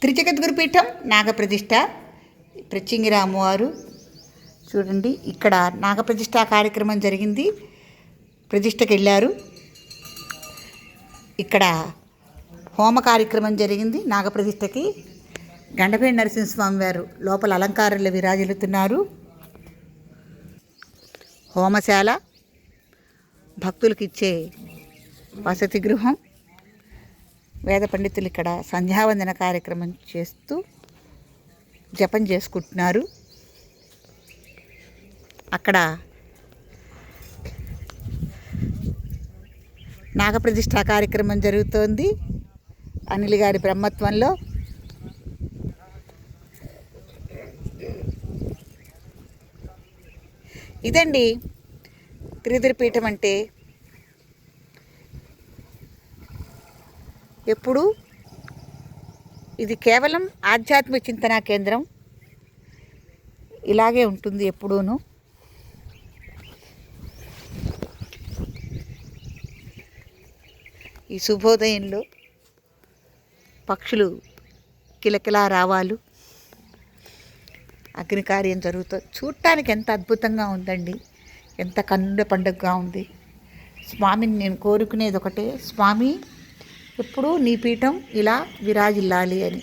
త్రిజగద్గురుపీఠం నాగప్రతిష్ఠ. ప్రత్యంగిర అమ్మవారు చూడండి ఇక్కడ నాగప్రతిష్ఠ కార్యక్రమం జరిగింది. ప్రతిష్టకి వెళ్ళారు ఇక్కడ హోమ కార్యక్రమం జరిగింది నాగప్రతిష్టకి గండపేడి నరసింహస్వామి వారు లోపల అలంకారంలో విరాజిల్లుతున్నారు. హోమశాల. భక్తులకు ఇచ్చే వసతి గృహం. వేద పండితులు ఇక్కడ సంధ్యావందన కార్యక్రమం చేస్తూ జపం చేసుకుంటున్నారు. అక్కడ నాగప్రతిష్ఠ కార్యక్రమం జరుగుతోంది. అనిల్ గారి బ్రహ్మత్వంలో ఇదండి త్రిదిరిపీఠం అంటే ఎప్పుడు? ఇది కేవలం ఆధ్యాత్మిక చింతనా కేంద్రం. ఇలాగే ఉంటుంది ఎప్పుడూను. ఈ శుభోదయంలో పక్షులు కిలకిలా రావాలు. అగ్నికార్యం జరుగుతుంది చూడటానికి ఎంత అద్భుతంగా ఉందండి. ఎంత కన్నుల పండుగగా ఉంది. స్వామిని నేను కోరుకునేది ఒకటే స్వామి ఎప్పుడూ నీ పీఠం ఇలా విరాజిల్లాలి అని.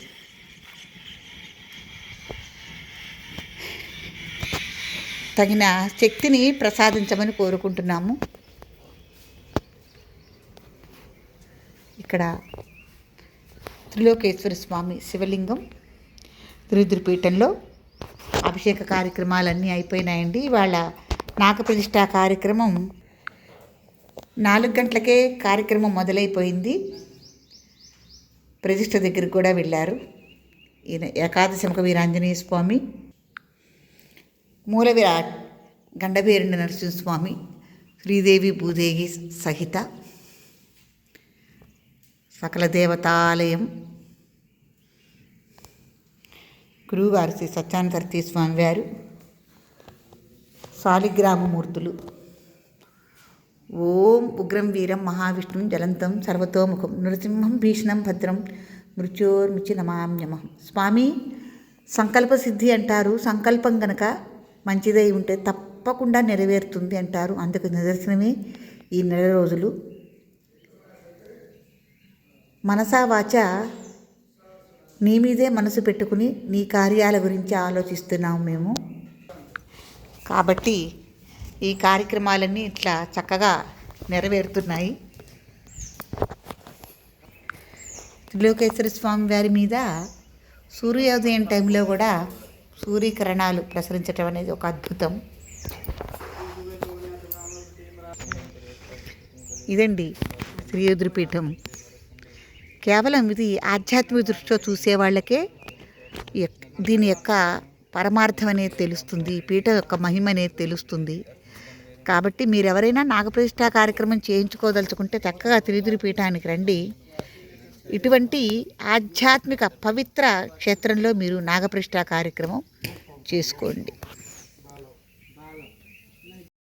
తగిన శక్తిని ప్రసాదించమని కోరుకుంటున్నాము. ఇక్కడ త్రిలోకేశ్వర స్వామి శివలింగం రుద్రపీఠంలో అభిషేక కార్యక్రమాలన్నీ అయిపోయినాయండి. ఇవాళ నాగప్రతిష్ఠ కార్యక్రమం నాలుగు గంటలకే కార్యక్రమం మొదలైపోయింది. ప్రతిష్ఠ దగ్గరికి కూడా వెళ్ళారు. ఈయన ఏకాదశముఖ వీరాంజనేయ స్వామి మూల విరాట్ గండభేరుండ నరసింహస్వామి శ్రీదేవి భూదేవి సహిత సకల దేవతాలయం. గురువుగారు శ్రీ సత్యానందర్తి స్వామి వారు సాలిగ్రామమూర్తులు ఓం ఉగ్రం వీరం మహావిష్ణుం జలంతం సర్వతోముఖం నృసింహం భీషణం భద్రం మృత్యోర్ముచి నమామ్యమం స్వామి సంకల్ప సిద్ధి అంటారు. సంకల్పం గనక మంచిదై ఉంటే తప్పకుండా నెరవేరుతుంది అంటారు. అందుకు నిదర్శనమే ఈ నెల రోజులు. మనసా వాచ నీ మీదే మనసు పెట్టుకుని నీ కార్యాల గురించి ఆలోచిస్తున్నాము మేము. కాబట్టి ఈ కార్యక్రమాలన్నీ ఇట్లా చక్కగా నెరవేరుతున్నాయి. త్రిలోకేశ్వర స్వామి వారి మీద సూర్యోదయం టైంలో కూడా సూర్యకిరణాలు ప్రసరించడం అనేది ఒక అద్భుతం. ఇదండి శ్రీయుద్రపీఠం కేవలం ఇది ఆధ్యాత్మిక దృష్టితో చూసే వాళ్ళకే దీని యొక్క పరమార్థం అనేది తెలుస్తుంది ఈ పీఠం యొక్క మహిమ అనేది తెలుస్తుంది. కాబట్టి మీరు ఎవరైనా నాగప్రతిష్ఠ కార్యక్రమం చేయించుకోదలుచుకుంటే చక్కగా తిరుదిరి పీఠానికి రండి. ఇటువంటి ఆధ్యాత్మిక పవిత్ర క్షేత్రంలో మీరు నాగప్రతిష్ఠ కార్యక్రమం చేసుకోండి.